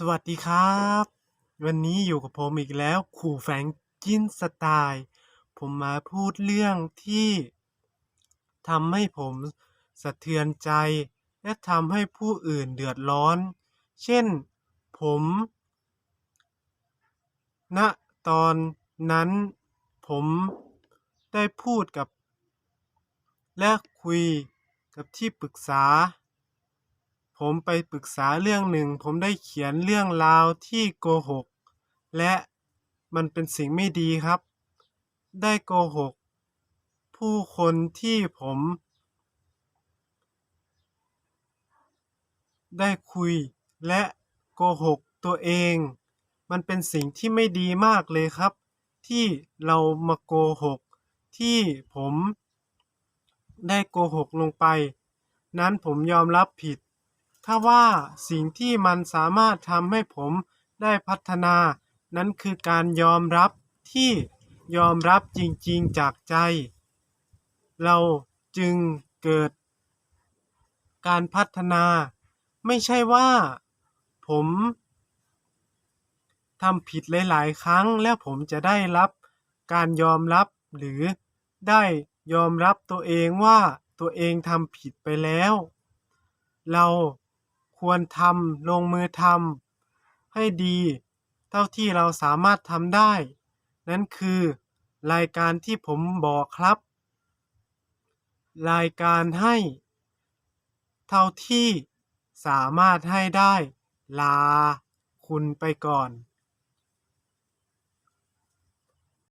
สวัสดีครับ วันนี้อยู่กับผมอีกแล้วขู่แฝงกินสไตล์ ผมมาพูดเรื่องที่ทำให้ผมสะเทือนใจ และทำให้ผู้อื่นเดือดร้อน เช่นผมณตอนนั้นผมได้พูดกับ และคุยกับที่ปรึกษา ผมไปปรึกษาเรื่องหนึ่ง ผมได้เขียนเรื่องราวที่โกหก และมันเป็นสิ่งไม่ดีครับ ได้โกหก ผู้คนที่ผม ได้คุยและโกหกตัวเอง มันเป็นสิ่งที่ไม่ดีมากเลยครับ ที่เรามาโกหก ที่ผม ได้โกหกลงไป นั้นผมยอมรับผิด ถ้าว่าสิ่งที่มันสามารถทำให้ผมได้พัฒนา นั้นคือการยอมรับที่ยอมรับจริงๆจากใจ เราจึงเกิด การพัฒนา ไม่ใช่ว่าผมทำผิดหลาย ๆ ครั้งแล้วผมจะได้รับการยอมรับหรือได้ยอมรับตัวเองว่าตัวเองทำผิดไปแล้ว เรา ควรทำลงมือทำให้ดี เท่าที่เราสามารถทำได้ นั่นคือ รายการที่ผมบอกครับ รายการให้ เท่าที่สามารถให้ได้ ลาคุณไปก่อน